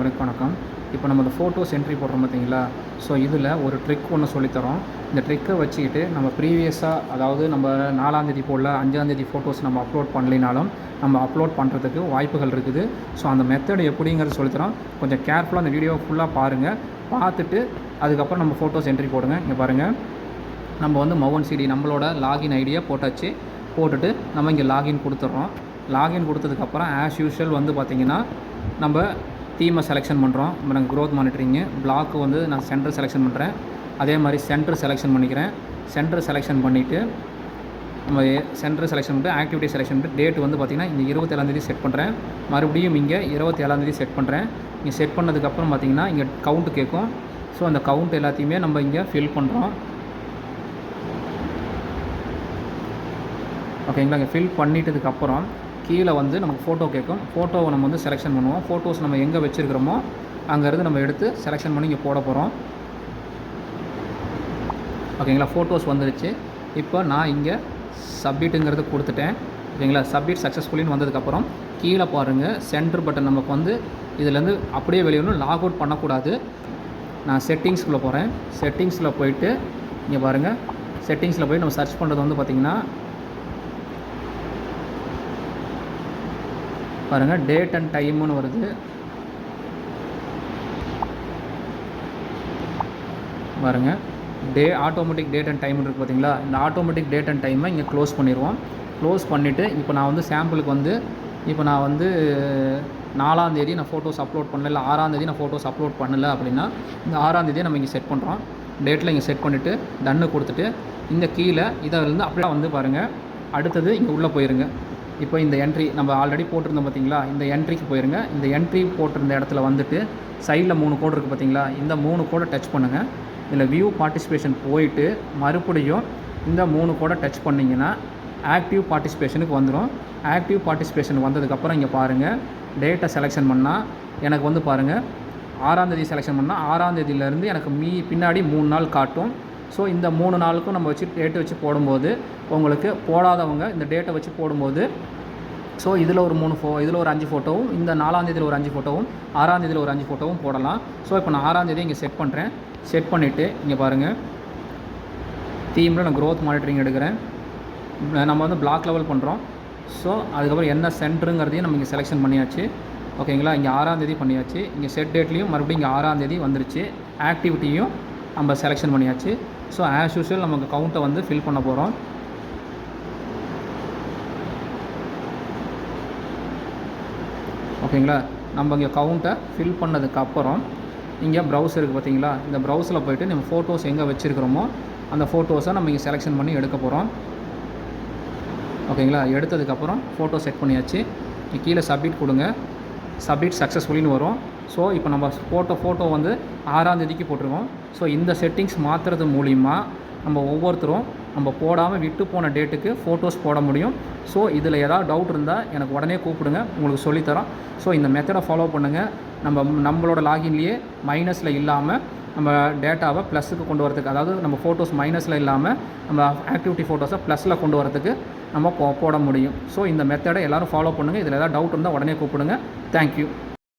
அனைவருக்கும் வணக்கம். இப்போ நம்ம இந்த ஃபோட்டோஸ் என்ட்ரி போடுறோம் பார்த்தீங்களா? ஸோ இதில் ஒரு ட்ரிக் ஒன்று சொல்லித்தரோம். இந்த ட்ரிக்கை வச்சுக்கிட்டு நம்ம ப்ரீவியஸாக அதாவது நம்ம நாலாந்தேதி போடல அஞ்சாந்தேதி ஃபோட்டோஸ் நம்ம அப்லோட் பண்ணலினாலும் நம்ம அப்லோட் பண்ணுறதுக்கு வாய்ப்புகள் இருக்குது. ஸோ அந்த மெத்தட் எப்படிங்கிறது சொல்லித்தரோம். கொஞ்சம் கேர்ஃபுல்லாக அந்த வீடியோ ஃபுல்லாக பாருங்கள் பார்த்துட்டு அதுக்கப்புறம் நம்ம ஃபோட்டோஸ் என்ட்ரி போடுங்க. இங்கே பாருங்கள் நம்ம வந்து மௌன் சிடி நம்மளோட லாகின் ஐடியை போட்டாச்சு. போட்டுட்டு நம்ம இங்கே லாகின் கொடுத்துட்றோம் லாகின் கொடுத்ததுக்கப்புறம் ஆஸ் யூஷுவல் வந்து பார்த்திங்கன்னா நம்ம தீமை செலெக்ஷன் பண்ணுறோம் இப்போ நாங்கள் க்ரோத் மானிட்டரிங்கு பிளாக்கு வந்து நான் சென்டர் செலெக்ஷன் பண்ணுறேன் அதே மாதிரி சென்டர் செலெக்ஷன் பண்ணிக்கிறேன். சென்டர் செலெக்ஷன் பண்ணிவிட்டு நம்ம சென்டர் செலெக்ஷன் பண்ணிட்டு ஆக்டிவிட்டி செலெக்ஷன் பண்ணிட்டு டேட் வந்து பார்த்திங்கன்னா இங்கே இருபத்தேழாந்தேதி செட் பண்ணுறேன் மறுபடியும் இங்கே இருபத்தேழாந்தேதி செட் பண்ணுறேன் இங்கே செட் பண்ணதுக்கப்புறம் பார்த்திங்கன்னா இங்கே கவுண்ட்டு கேட்கும். ஸோ அந்த கவுண்ட் எல்லாத்தையுமே நம்ம இங்கே ஃபில் பண்ணுறோம் ஓகேங்களா இங்கே ஃபில் பண்ணிட்டதுக்கப்புறம் கீழே வந்து நமக்கு ஃபோட்டோ கேட்கும். ஃபோட்டோவை நம்ம வந்து செலெக்ஷன் பண்ணுவோம். ஃபோட்டோஸ் நம்ம எங்கே வச்சுருக்கிறோமோ அங்கேருந்து நம்ம எடுத்து செலெக்ஷன் பண்ணி இங்கே போட போகிறோம் ஓகேங்களா ஃபோட்டோஸ் வந்துருச்சு. இப்போ நான் இங்கே சப்மிட்டுங்கிறது கொடுத்துட்டேன். ஓகேங்களா சப்மிட் சக்ஸஸ்ஃபுல்லின்னு வந்ததுக்கப்புறம் கீழே பாருங்கள் சென்டர் பட்டன் நமக்கு வந்து இதுலேருந்து அப்படியே வெளியணும் லாக் அவுட் பண்ணக்கூடாது. நான் செட்டிங்ஸ்குள்ளே போகிறேன் செட்டிங்ஸில் போயிட்டு இங்கே பாருங்கள் செட்டிங்ஸில் போய் நம்ம சர்ச் பண்ணுறது வந்து பார்த்திங்கன்னா பாருங்கள் டேட் அண்ட் டைமுன்னு வருது. பாருங்கள் the automatic date and time இருக்குது பார்த்தீங்களா இந்த ஆட்டோமேட்டிக் டேட் அண்ட் டைமை இங்கே க்ளோஸ் பண்ணிடுவோம் க்ளோஸ் பண்ணிவிட்டு இப்போ நான் வந்து சாம்பிளுக்கு வந்து இப்போ நான் வந்து நாலாந்தேதி நான் ஃபோட்டோஸ் அப்லோட் பண்ணல இல்லை ஆறாந்தேதி நான் ஃபோட்டோஸ் அப்லோட் பண்ணல அப்படின்னா இந்த ஆறாந்தேதியை நம்ம இங்கே செட் பண்ணுறோம் டேட்டில் இங்கே செட் பண்ணிவிட்டு டன்னு கொடுத்துட்டு இந்த கீழே இதை வந்து அப்படியே வந்து பாருங்கள் அடுத்தது இங்கே உள்ளே போயிருங்க. இப்போ இந்த என்ட்ரி நம்ம ஆல்ரெடி போட்டிருந்தோம் பார்த்தீங்களா? இந்த என்ட்ரிக்கு போயிருங்க. இந்த என்ட்ரி போட்டிருந்த இடத்துல வந்துட்டு சைடில் மூணு கோடு இருக்குது பார்த்தீங்களா? இந்த மூணு கோடை டச் பண்ணுங்கள் இதில் வியூ பார்ட்டிசிபேஷன் போயிட்டு மறுபடியும் இந்த மூணு கோடை டச் பண்ணிங்கன்னா ஆக்டிவ் பார்ட்டிசிபேஷனுக்கு வந்துடும் ஆக்டிவ் பார்ட்டிசிபேஷன் வந்ததுக்கப்புறம் இங்கே பாருங்கள் டேட்டை செலெக்ஷன் பண்ணால் எனக்கு வந்து பாருங்கள் ஆறாந்தேதி செலெக்ஷன் பண்ணால் ஆறாந்தேதியிலேருந்து எனக்கு மீ பின்னாடி மூணு நாள் காட்டும். ஸோ இந்த மூணு நாளுக்கும் நம்ம வச்சு டேட்டு வச்சு போடும்போது உங்களுக்கு போடாதவங்க இந்த டேட்டை வச்சு போடும்போது ஸோ இதில் ஒரு மூணு ஃபோ இதில் ஒரு அஞ்சு ஃபோட்டோவும் இந்த நாலாந்தேதியில் ஒரு அஞ்சு ஃபோட்டோவும் ஆறாந்தேதியில் ஒரு அஞ்சு ஃபோட்டோவும் போடலாம். ஸோ இப்போ நான் ஆறாந்தேதி இங்கே செட் பண்ணுறேன் செட் பண்ணிவிட்டு இங்கே பாருங்கள் தீமில் நான் க்ரோத் மானிட்டரிங் எடுக்கிறேன். நம்ம வந்து பிளாக் லெவல் பண்ணுறோம் ஸோ அதுக்கப்புறம் என்ன சென்டருங்கிறதையும் நம்ம இங்கே செலெக்ஷன் பண்ணியாச்சு. ஓகேங்களா இங்கே ஆறாந்தேதி பண்ணியாச்சு. இங்கே செட் டேட்லேயும் மறுபடியும் இங்கே ஆறாந்தேதி வந்துருச்சு. ஆக்டிவிட்டியும் நம்ம செலெக்ஷன் பண்ணியாச்சு. ஸோ ஆஸ் யூஷுவல் நமக்கு கவுண்ட்டை வந்து ஃபில் பண்ண போகிறோம் ஓகேங்களா? நம்ம இங்கே கவுண்ட்டை ஃபில் பண்ணதுக்கப்புறம் இங்கே ப்ரௌஸ் இருக்குது பார்த்தீங்களா இந்த ப்ரௌசரில் போயிட்டு நம்ம ஃபோட்டோஸ் எங்கே வச்சுருக்கிறோமோ அந்த ஃபோட்டோஸை நம்ம இங்கே செலெக்ஷன் பண்ணி எடுக்க போகிறோம் ஓகேங்களா? எடுத்ததுக்கப்புறம் ஃபோட்டோ செட் பண்ணியாச்சு. இங்கே கீழே சப்மிட் கொடுங்க. சப்மிட் சக்ஸஸ்ஃபுல்லின்னு வரும். ஸோ இப்போ நம்ம ஃபோட்டோ ஃபோட்டோ வந்து ஆறாம் தேதிக்கு போட்டிருக்கோம். ஸோ இந்த செட்டிங்ஸ் மாற்றுறது மூலிமா நம்ம ஒவ்வொருத்தரும் நம்ம போடாமல் விட்டு போன டேட்டுக்கு ஃபோட்டோஸ் போட முடியும். ஸோ இதில் ஏதாவது டவுட் இருந்தால் எனக்கு உடனே கூப்பிடுங்க. உங்களுக்கு சொல்லித்தரோம். ஸோ இந்த மெத்தடை ஃபாலோ பண்ணுங்கள் நம்ம நம்மளோட லாகின்லேயே மைனஸில் இல்லாமல் நம்ம டேட்டாவை ப்ளஸுக்கு கொண்டு வரதுக்கு அதாவது நம்ம ஃபோட்டோஸ் மைனஸில் இல்லாமல் நம்ம ஆக்டிவிட்டி ஃபோட்டோஸை ப்ளஸில் கொண்டு வரதுக்கு நம்ம போட முடியும். ஸோ இந்த மெத்தடை எல்லோரும் ஃபாலோ பண்ணுங்கள் இதில் ஏதாவது டவுட் இருந்தால் உடனே கூப்பிடுங்க. தேங்க்யூ